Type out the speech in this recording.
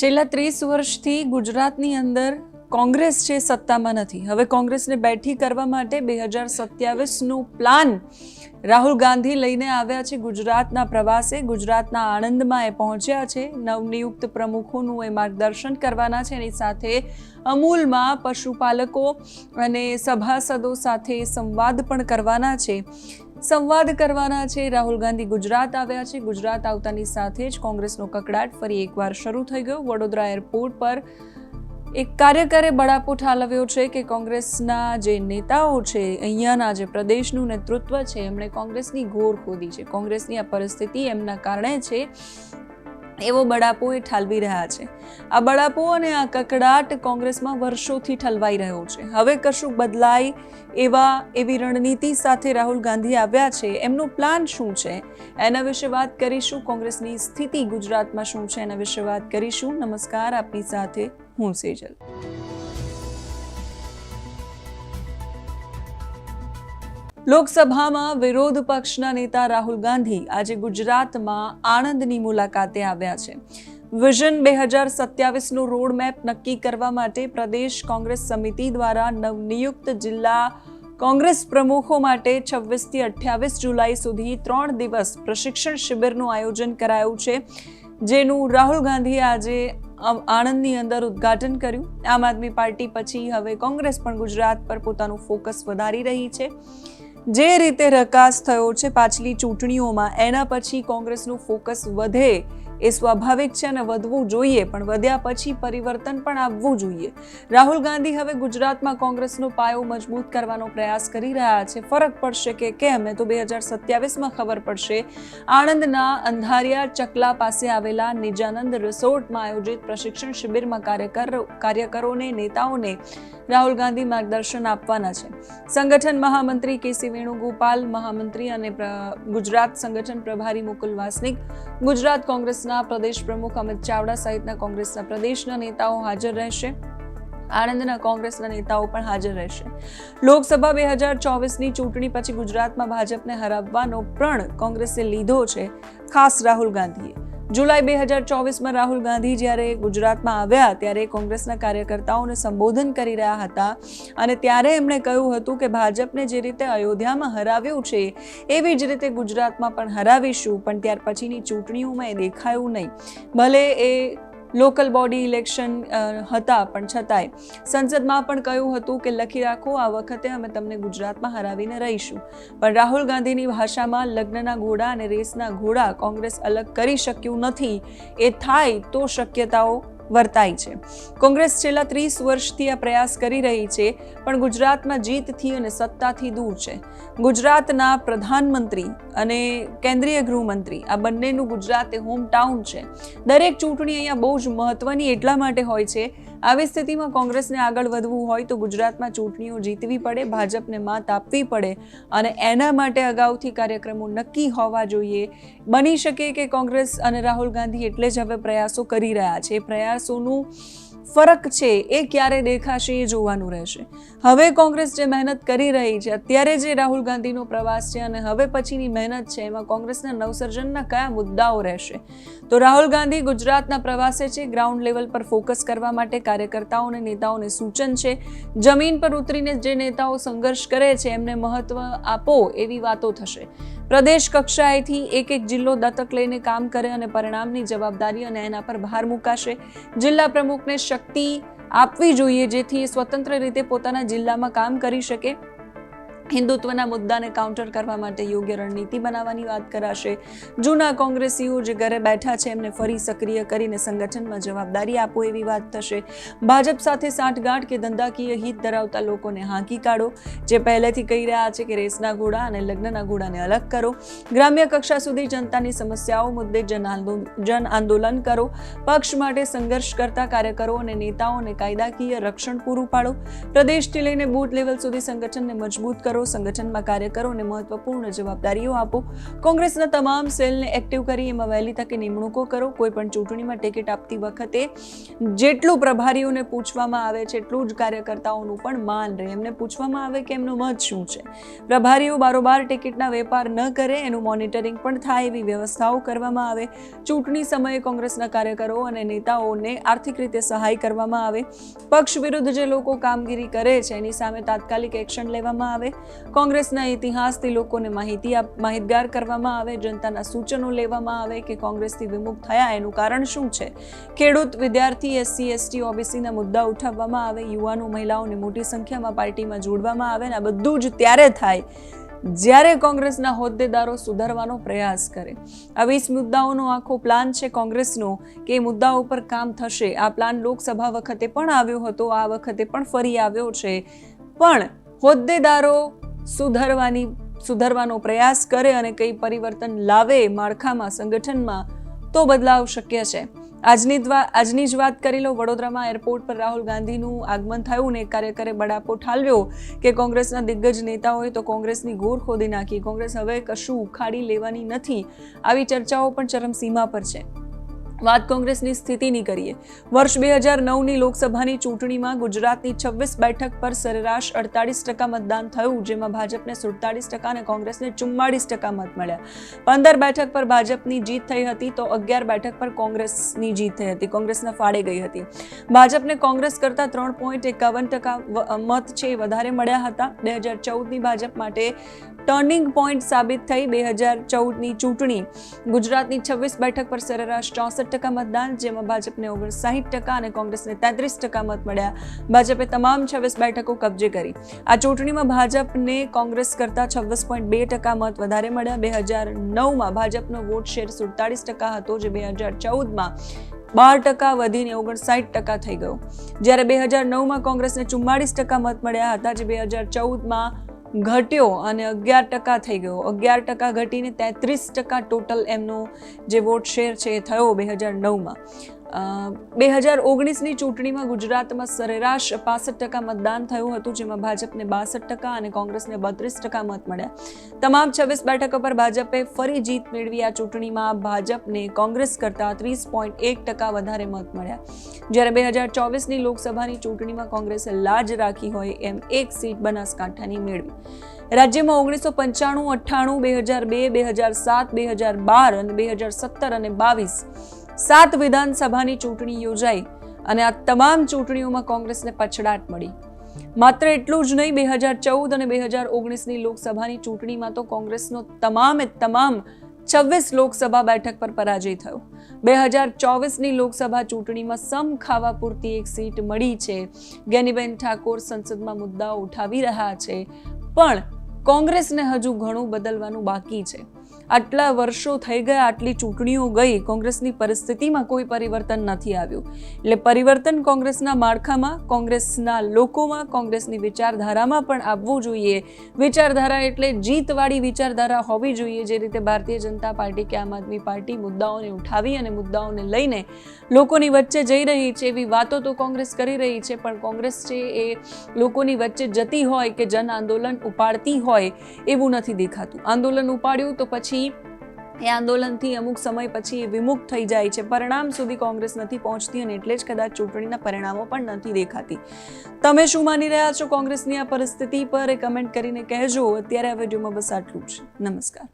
છેલ્લા ત્રીસ વર્ષથી ગુજરાતની અંદર કોંગ્રેસ છે સત્તામાં નથી. હવે કોંગ્રેસને બેઠી કરવા માટે બે હજાર સત્યાવીસનું પ્લાન રાહુલ ગાંધી લઈને આવ્યા છે ગુજરાતના પ્રવાસે. ગુજરાતના આણંદમાં એ પહોંચ્યા છે. નવનિયુક્ત પ્રમુખોનું એ માર્ગદર્શન કરવાના છે. એની સાથે અમૂલમાં પશુપાલકો અને સભાસદો સાથે સંવાદ પણ કરવાના છે. સંવાદ કરવાના છે. રાહુલ ગાંધી ગુજરાત આવ્યા છે. ગુજરાત આવતાની સાથે જ કોંગ્રેસનો કકડાટ ફરી એકવાર શરૂ થઈ ગયો. વડોદરા એરપોર્ટ પર એક કાર્યકરે બળાપો ઠાલવ્યો છે કે કોંગ્રેસના જે નેતાઓ છે, અહીંયાના જે પ્રદેશનું નેતૃત્વ છે, એમણે કોંગ્રેસની ઘોર ખોદી છે. કોંગ્રેસની આ પરિસ્થિતિ એમના કારણે છે. એવો બળાપો એ ઠાલવી રહ્યા છે. આ બળાપો અને આ કકડાટ કોંગ્રેસમાં વર્ષોથી ઠલવાઈ રહ્યો છે. હવે કશું બદલાય એવા એવી રણનીતિ સાથે રાહુલ ગાંધી આવ્યા છે. એમનો પ્લાન શું છે? એના વિશે વાત કરીશું. કોંગ્રેસની સ્થિતિ ગુજરાતમાં શું છે? એના વિશે વાત કરીશું. નમસ્કાર. આપની સાથે હું સેજલ. લોકસભામાં વિરોધ પક્ષના નેતા રાહુલ ગાંધી આજે ગુજરાતમાં આણંદની મુલાકાતે આવ્યા છે. વિઝન બે હજાર સત્યાવીસનું રોડ મેપ નક્કી કરવા માટે પ્રદેશ કોંગ્રેસ સમિતિ દ્વારા નવનિયુક્ત જિલ્લા કોંગ્રેસ પ્રમુખો માટે છવ્વીસથી અઠ્યાવીસ જુલાઈ સુધી ત્રણ દિવસ પ્રશિક્ષણ શિબિરનું આયોજન કરાયું છે, જેનું રાહુલ ગાંધીએ આજે આણંદની અંદર ઉદ્ઘાટન કર્યું. આમ આદમી પાર્ટી પછી હવે કોંગ્રેસ પણ ગુજરાત પર પોતાનું ફોકસ વધારી રહી છે. જે રીતે રકાસ થયો છે પાછલી ચૂંટણીઓમાં એના પછી કોંગ્રેસનું ફોકસ વધે એ સ્વાભાવિક છે અને વધવું જોઈએ, પણ વધ્યા પછી પરિવર્તન પણ આવવું જોઈએ. રાહુલ ગાંધી હવે ગુજરાતમાં કોંગ્રેસનો પાયો મજબૂત કરવાનો પ્રયાસ કરી રહ્યા છે. ફરક પડશે કે કેમ એ તો બે હજાર સત્યાવીસમાં ખબર પડશે. આણંદના અંધારિયા ચકલા પાસે આવેલા નિજાનંદ રિસોર્ટમાં આયોજિત પ્રશિક્ષણ શિબિરમાં કાર્યકરો, કાર્યકરોને, નેતાઓને રાહુલ ગાંધી માર્ગદર્શન આપવાના છે. સંગઠન મહામંત્રી કેસી વેણુગોપાલ, મહામંત્રી અને ગુજરાત સંગઠન પ્રભારી મુકુલ વાસનિક, ગુજરાત કોંગ્રેસના પ્રદેશ પ્રમુખ અમિત ચાવડા સહિતના કોંગ્રેસના પ્રદેશના નેતાઓ હાજર રહેશે. આણંદના કોંગ્રેસના નેતાઓ પણ હાજર રહેશે. લોકસભા બે હજાર ચોવીસની ચૂંટણી પછી ગુજરાતમાં ભાજપને હરાવવાનો પ્રણ કોંગ્રેસે લીધો છે ખાસ રાહુલ ગાંધીએ. જુલાઈ બે હજાર ચોવીસમાં રાહુલ ગાંધી જ્યારે ગુજરાતમાં આવ્યા ત્યારે કોંગ્રેસના કાર્યકર્તાઓને સંબોધન કરી રહ્યા હતા અને ત્યારે એમણે કહ્યું હતું કે ભાજપને જે રીતે અયોધ્યામાં હરાવ્યું છે, એવી જ રીતે ગુજરાતમાં પણ હરાવીશું, પણ ત્યાર પછીની ચૂંટણીઓમાં એ દેખાયું નહીં. ભલે એ લોકલ બોડી ઇલેક્શન હતા, પણ છતાંય. સંસદમાં પણ કહ્યું હતું કે, લખી રાખો, આ વખતે અમે તમને ગુજરાતમાં હરાવીને રહીશું. પણ રાહુલ ગાંધીની ભાષામાં લગ્નના ઘોડા અને રેસના ઘોડા કોંગ્રેસ અલગ કરી શક્યું નથી. એ થાય તો શક્યતાઓ વર્તાય છે. કોંગ્રેસ છેલ્લા ત્રીસ વર્ષથી આ પ્રયાસ કરી રહી છે, પણ ગુજરાતમાં જીતથી અને સત્તાથી દૂર છે. ગુજરાતના પ્રધાનમંત્રી અને કેન્દ્રીય ગૃહમંત્રી આ બંનેનું ગુજરાત એ હોમ ટાઉન છે. દરેક ચૂંટણી અહીંયા બહુ જ મહત્વની એટલા માટે હોય છે આવી સ્થિતિમાં કોંગ્રેસને આગળ વધવું હોય તો ગુજરાતમાં ચૂંટણીઓ જીતવી પડે, ભાજપને માત આપવી પડે અને એના માટે અગાઉથી કાર્યક્રમો નક્કી હોવા જોઈએ. બની શકે કે કોંગ્રેસ અને રાહુલ ગાંધી એટલે જ હવે પ્રયાસો કરી રહ્યા છે. પ્રયાસોનું ફરક છે, એ ક્યારે દેખાશે એ જોવાનું રહેશે. હવે કોંગ્રેસ જે મહેનત કરી રહી છે, અત્યારે જે રાહુલ ગાંધીનો પ્રવાસ છે અને હવે પછીની મહેનત છે, એમાં કોંગ્રેસના નવસર્જનના કયા મુદ્દાઓ રહેશે? તો રાહુલ ગાંધી ગુજરાતના પ્રવાસે છે, ગ્રાઉન્ડ લેવલ પર ફોકસ કરવા માટે કાર્યકર્તાઓ અને નેતાઓને સૂચન છે. જમીન પર ઉતરીને જે નેતાઓ સંઘર્ષ કરે છે, એમને મહત્વ આપો એવી વાતો થશે. પ્રદેશ કક્ષાએથી એક એક જિલ્લો દત્તક લઈને કામ કરે અને પરિણામની જવાબદારી અને એના પર ભાર મુકાશે. જિલ્લા પ્રમુખને શક્તિ આપવી જોઈએ જેથી સ્વતંત્ર રીતે પોતાના જિલ્લામાં કામ કરી શકે. હિન્દુત્વના મુદ્દાને કાઉન્ટર કરવા માટે યોગ્ય રણનીતિ બનાવવાની વાત કરાશે. જૂના કોંગ્રેસીઓ જે ઘરે બેઠા છે, એમને ફરી સક્રિય કરીને સંગઠનમાં જવાબદારી આપો એવી વાત થશે. ભાજપ સાથે સાંઠગાંઠ કે ધંધાકીય હિત ધરાવતા લોકોને હાંકી કાઢો. જે પહેલેથી કહી રહ્યા છે કે રેસના ઘોડા અને લગ્નના ઘોડાને અલગ કરો. ગ્રામ્ય કક્ષા સુધી જનતાની સમસ્યાઓ મુદ્દે જન આંદોલન કરો. પક્ષ માટે સંઘર્ષ કરતા કાર્યકરો અને નેતાઓને કાયદાકીય રક્ષણ પૂરું પાડો. પ્રદેશથી લઈને બૂથ લેવલ સુધી સંગઠનને મજબૂત કરો. કરો સંગઠનમાં કાર્ય કરો અને મહત્વપૂર્ણ જવાબદારીઓ આપો. કોંગ્રેસના તમામ સેલને એક્ટિવ કરી એમાં વહેલી તકે નિમણૂકો કરો. કોઈ પણ ચૂંટણીમાં ટિકિટ આપતી વખતે જેટલું પ્રભારીઓને પૂછવામાં આવે છે એટલું જ કાર્યકર્તાઓનું પણ માન રહે. એમને પૂછવામાં આવે કે એમનું મત શું છે. પ્રભારીઓ બારોબાર ટિકિટના વેપાર ન કરે, એનું મોનિટરિંગ પણ થાય એવી વ્યવસ્થાઓ કરવામાં આવે. ચૂંટણી સમયે કોંગ્રેસના કાર્યકરો અને નેતાઓને આર્થિક રીતે સહાય કરવામાં આવે. પક્ષ વિરુદ્ધ જે લોકો કામગીરી કરે છે, એની સામે તાત્કાલિક એક્શન લેવામાં આવે. કોંગ્રેસના ઇતિહાસથી લોકોને માહિતી માહિતગાર કરવામાં આવે, જનતાના સૂચનો લેવામાં આવે કે કોંગ્રેસથી વિમુખ થયા, એનું કારણ શું છે? ખેડૂત, વિદ્યાર્થી, એસસી, એસટી, ઓબીસીના મુદ્દા ઉઠાવવામાં આવે, યુવાનો, મહિલાઓને મોટી સંખ્યામાં પાર્ટીમાં જોડવામાં આવે ને આ બધું જ ત્યારે થાય જ્યારે કોંગ્રેસના હોદ્દેદારો સુધારવાનો પ્રયાસ કરે. આ વીસ મુદ્દાઓનો આખો પ્લાન છે કોંગ્રેસનો કે એ મુદ્દાઓ પર કામ થશે. આ પ્લાન લોકસભા વખતે પણ આવ્યો હતો, આ વખતે પણ ફરી આવ્યો છે. પણ હોદ્દેદારો સુધારવાની સુધારવાનો પ્રયાસ કરે અને કંઈ પરિવર્તન લાવે માળખામાં, સંગઠનમાં, તો બદલાવ શક્ય છે. આજની આજની જ વાત કરી લો વડોદરામાં એરપોર્ટ પર રાહુલ ગાંધીનું આગમન થયું ને કાર્યકરે બડાપો ઠાલવ્યો કે કોંગ્રેસના દિગ્ગજ નેતાઓએ તો કોંગ્રેસની ગોર ખોદી નાખી. કોંગ્રેસ હવે કશું ઉખાડી લેવાની નથી. આવી ચર્ચાઓ પણ ચરમસીમા પર છે. વાત કોંગ્રેસની સ્થિતિની કરીએ. વર્ષ બે હજાર નવની લોકસભાની ચૂંટણીમાં ગુજરાતની છવ્વીસ બેઠક પર સરેરાશ અડતાલીસ ટકા મતદાન થયું, જેમાં ભાજપને સુડતાલીસ ટકા અને કોંગ્રેસને ચુમ્માળીસ ટકા મત મળ્યા. પંદર બેઠક પર ભાજપની જીત થઈ હતી તો અગિયાર બેઠક પર કોંગ્રેસની જીત થઈ હતી, કોંગ્રેસના ફાળે ગઈ હતી. ભાજપને કોંગ્રેસ કરતાં ત્રણ પોઈન્ટ એકાવન ટકા મત છે એ વધારે મળ્યા હતા. બે હજાર ચૌદની ભાજપ માટે ટર્નિંગ પોઈન્ટ સાબિત થઈ બે હજાર ચૌદની ચૂંટણી. ગુજરાતની છવ્વીસ બેઠક પર સરેરાશ ચોસઠ ટકા મતદાન, જેમાં ભાજપને ઓગણસાહીઠ ટકા અને કોંગ્રેસને તેત્રીસ ટકા મત મળ્યા. ભાજપે તમામ છવ્વીસ બેઠકો કબજે કરી. આ ચૂંટણીમાં ભાજપને કોંગ્રેસ કરતાં છવ્વીસ પોઈન્ટ બે ટકા મત વધારે મળ્યા. બે હજાર નવમાં ભાજપનો વોટ શેર સુડતાલીસ ટકા હતો, જે બે હજાર ચૌદમાં બાર ટકા વધીને ઓગણસાઠ ટકા થઈ ગયો. જ્યારે બે હજાર નવમાં કોંગ્રેસને ચુમ્માળીસ ટકા મત મળ્યા હતા, જે બે હજાર ચૌદમાં ઘટ્યો અને અગિયાર ટકા થઈ ગયો. અગિયાર ટકા ઘટીને તેત્રીસ ટકા ટોટલ એમનો જે વોટ શેર છે એ થયો બે હજાર નવમાં. બે હજાર ઓગણીસની ચૂંટણીમાં ગુજરાતમાં સરેરાશ પાસઠ ટકા મતદાન થયું હતું, જેમાં ભાજપને બાસઠ ટકા અને કોંગ્રેસને બત્રીસ ટકા મત મળ્યા. તમામ છવ્વીસ બેઠકો પર ભાજપે ફરી જીત મેળવી. આ ચૂંટણીમાં ભાજપને કોંગ્રેસ કરતાં ત્રીસ પોઈન્ટ એક ટકા વધારે મત મળ્યા. જ્યારે બે હજાર ચોવીસની લોકસભાની ચૂંટણીમાં કોંગ્રેસે લાજ રાખી હોય એમ એક સીટ બનાસકાંઠાની મેળવી. રાજ્યમાં ઓગણીસો પંચાણું, અઠ્ઠાણું, બે હજાર બે બે હજાર સાત, બે હજાર બાર અને બે હજાર સત્તર અને બાવીસ સાત વિધાનસભાની ચૂંટણી યોજાઈ અને આ તમામ ચૂંટણીઓમાં કોંગ્રેસને પછડાટ મળી. માત્ર એટલું જ નહીં, બે હજાર ચૌદ અને બે હજાર ઓગણીસની લોકસભાની ચૂંટણીમાં તો કોંગ્રેસનો તમામે તમામ છવ્વીસ લોકસભા બેઠક પર પરાજય થયો. બે હજાર ચોવીસની લોકસભા ચૂંટણીમાં સમ ખાવા પૂરતી એક સીટ મળી છે. જ્ઞાનીબેન ઠાકોર સંસદમાં મુદ્દાઓ ઉઠાવી રહ્યા છે. પણ કોંગ્રેસને હજુ ઘણું બદલવાનું બાકી છે. આટલા વર્ષો થઈ ગયા, આટલી ચૂંટણીઓ ગઈ, કોંગ્રેસની પરિસ્થિતિમાં કોઈ પરિવર્તન નથી આવ્યું. એટલે પરિવર્તન કોંગ્રેસના માળખામાં, કોંગ્રેસના લોકોમાં, કોંગ્રેસની વિચારધારામાં પણ આવવું જોઈએ. વિચારધારા એટલે જીતવાળી વિચારધારા હોવી જોઈએ, જે રીતે ભારતીય જનતા પાર્ટી કે આમ આદમી પાર્ટી મુદ્દાઓને ઉઠાવી અને મુદ્દાઓને લઈને લોકોની વચ્ચે જઈ રહી છે. એવી વાતો તો કોંગ્રેસ કરી રહી છે, પણ કોંગ્રેસ છે એ લોકોની વચ્ચે જતી હોય કે જન આંદોલન ઉપાડતી હોય એવું નથી દેખાતું. આંદોલન ઉપાડ્યું તો પછી એ આંદોલનથી અમુક સમય પછી વિમુખ થઈ જાય છે. પરિણામ સુધી કોંગ્રેસ નથી પહોંચતી અને એટલે જ કદાચ ચૂંટણીના પરિણામો પણ નથી દેખાતી. તમે શું માની રહ્યા છો કોંગ્રેસની આ પરિસ્થિતિ પર? એ કમેન્ટ કરીને કહેજો. અત્યારે આ વિડીયોમાં બસ આટલું જ. નમસ્કાર.